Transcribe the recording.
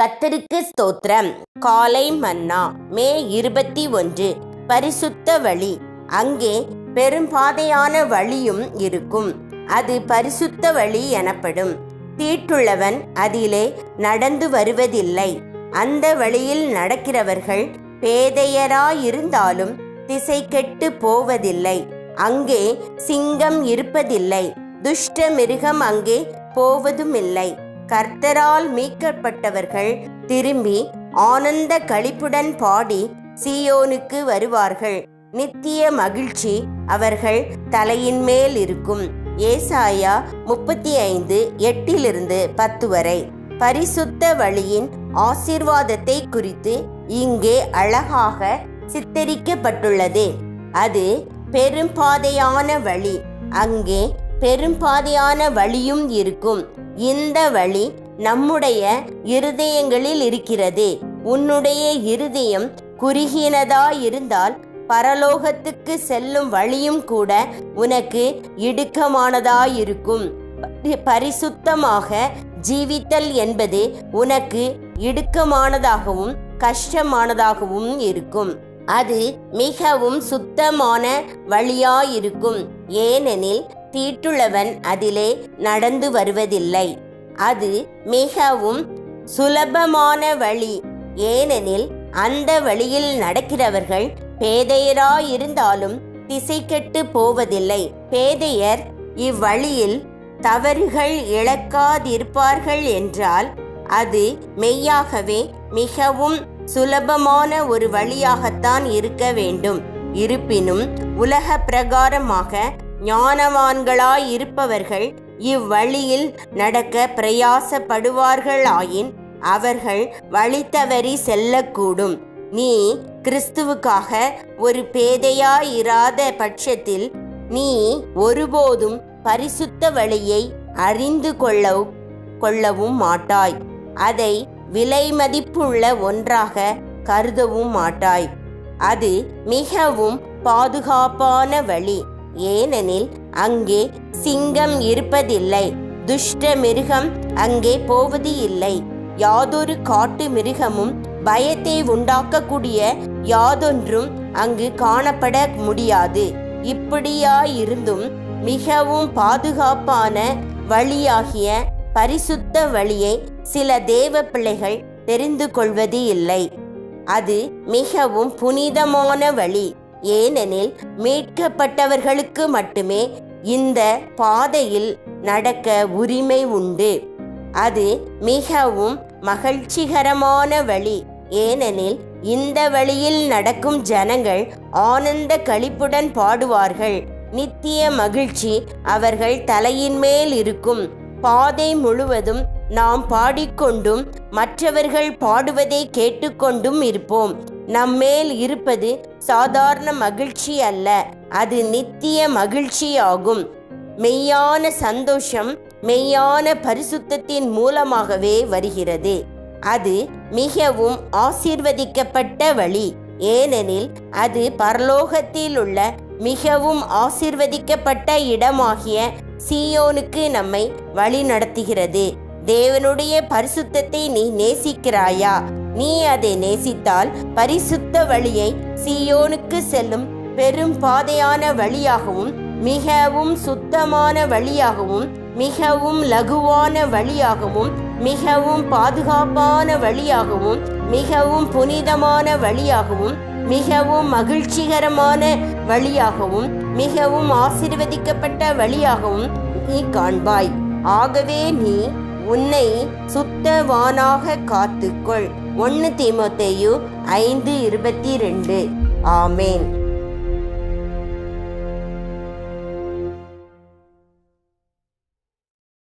கத்தருக்கு ஸ்தோத்திரம். காலை மன்னா மே இருபத்தி ஒன்று பரிசுத்த வழி. அங்கே பெரும்பாதையான வழியும் இருக்கும். அது பரிசுத்த வழி எனப்படும். தீட்டுள்ளவன் அதிலே நடந்து வருவதில்லை. அந்த வழியில் நடக்கிறவர்கள் பேதையராயிருந்தாலும் திசை கெட்டு போவதில்லை. அங்கே சிங்கம் இருப்பதில்லை. துஷ்ட மிருகம் அங்கே போவதுமில்லை. கர்த்தரால் மீட்கப்பட்டவர்கள் திரும்பி ஆனந்த களிப்புடன் பாடி சீயோனுக்கு வருவார்கள். நித்திய மகிழ்ச்சி அவர்கள் தலையின் மேல் இருக்கும். ஏசாயா முப்பத்தி ஐந்து எட்டிலிருந்து பத்து வரை. பரிசுத்த வழியின் ஆசிர்வாதத்தை குறித்து இங்கே அழகாக சித்தரிக்கப்பட்டுள்ளது. அது பெரும்பாதையான வழி. அங்கே பெரும்பாதையான வழியும் இருக்கும். இந்த வழி நம்முடைய இருதயங்களில் இருக்கிறது. உன்னுடைய இருதயம் குறுகினதாயிருந்தால் பரலோகத்துக்கு செல்லும் வழியும் கூட உனக்கு இடுக்கமானதாயிருக்கும். பரிசுத்தமாக ஜீவித்தல் என்பது உனக்கு இடுக்கமானதாகவும் கஷ்டமானதாகவும் இருக்கும். அது மிகவும் சுத்தமான வழியாயிருக்கும். ஏனெனில் தீட்டுள்ளவன் அதிலே நடந்து வருவதில்லை. அது மிகவும் சுலபமான வழி. ஏனெனில் அந்த வழியில் நடக்கிறவர்கள் பேதையராயிருந்தாலும் திசை கெட்டு போவதில்லை. பேதையர் இவ்வழியில் தவறுகள் இழக்காதிருப்பார்கள் என்றால் அது மெய்யாகவே மிகவும் சுலபமான ஒரு வழியாகத்தான் இருக்க வேண்டும். இருப்பினும் உலக பிரகாரமாக ஞானவான்களாயிருப்பவர்கள் இவ்வழியில் நடக்க பிரயாசப்படுவார்களாயின் அவர்கள் வழித்தவறி செல்லக்கூடும். நீ கிறிஸ்துவுக்காக ஒரு பேதையாயிராத பட்சத்தில் நீ ஒருபோதும் பரிசுத்த வழியை அறிந்து கொள்ள கொள்ளவும் மாட்டாய். அதை விலை மதிப்புள்ள ஒன்றாக கருதவும் மாட்டாய். அது மிகவும் பாதுகாப்பான வழி. ஏனெனில் அங்கே சிங்கம் இருப்பதில்லை துஷ்ட மிருகம் அங்கே போவது இல்லை. யாதொரு காட்டு மிருகமும் பயத்தை உண்டாக்கக்கூடிய யாதொன்றும் அங்கு காணப்பட முடியாது. இப்படியாயிருந்தும் மிகவும் பாதுகாப்பான வழியாகிய பரிசுத்த வழியை சில தேவ பிள்ளைகள் தெரிந்து கொள்வது இல்லை அது மிகவும் புனிதமான வழி. ஏனெனில் மீட்கப்பட்டவர்களுக்கு மட்டுமே இந்த பாதையில் நடக்க உரிமை உண்டு. அது மிகவும் மகிழ்ச்சிகரமான வழி. ஏனெனில் இந்த வழியில் நடக்கும் ஜனங்கள் ஆனந்த களிப்புடன் பாடுவார்கள். நித்திய மகிழ்ச்சி அவர்கள் தலையின் மேல் இருக்கும். பாதை முழுவதும் நாம் பாடிக்கொண்டும் மற்றவர்கள் பாடுவதை கேட்டுக்கொண்டும் இருப்போம். நம்மேல் இருப்பது சாதாரண மகிழ்ச்சி அல்ல அது நித்திய மகிழ்ச்சியாகும். மெய்யான சந்தோஷம் மெய்யான பரிசுத்தத்தின் மூலமாகவே வருகிறது. அது மிகவும் ஆசீர்வதிக்கப்பட்ட வழி ஏனெனில் அது பரலோகத்தில் உள்ள மிகவும் ஆசிர்வதிக்கப்பட்ட இடமாகிய சீயோனுக்கு நம்மை வழி நடத்துகிறது தேவனுடைய பரிசுத்தத்தை நீ நேசிக்கிறாயா? நீ அதை நேசித்தால் பரிசுத்த வழியை சீயோனுக்கு செல்லும் பெரும் பாதையான வழியாகவும் மிகவும் சுத்தமான வழியாகவும் மிகவும் லகுவான வழியாகவும் மிகவும் பாதுகாப்பான வழியாகவும் மிகவும் புனிதமான வழியாகவும் மிகவும் மகிழ்ச்சிகரமான வழியாகவும் மிகவும் ஆசிர்வதிக்கப்பட்ட வழியாகவும் நீ காண்பாய். ஆகவே நீ உன்னை சுத்தவானாக காத்துக்கொள். ஒன்று தீமோத்தேயு ஐந்து இருபத்தி ரெண்டு. ஆமேன்.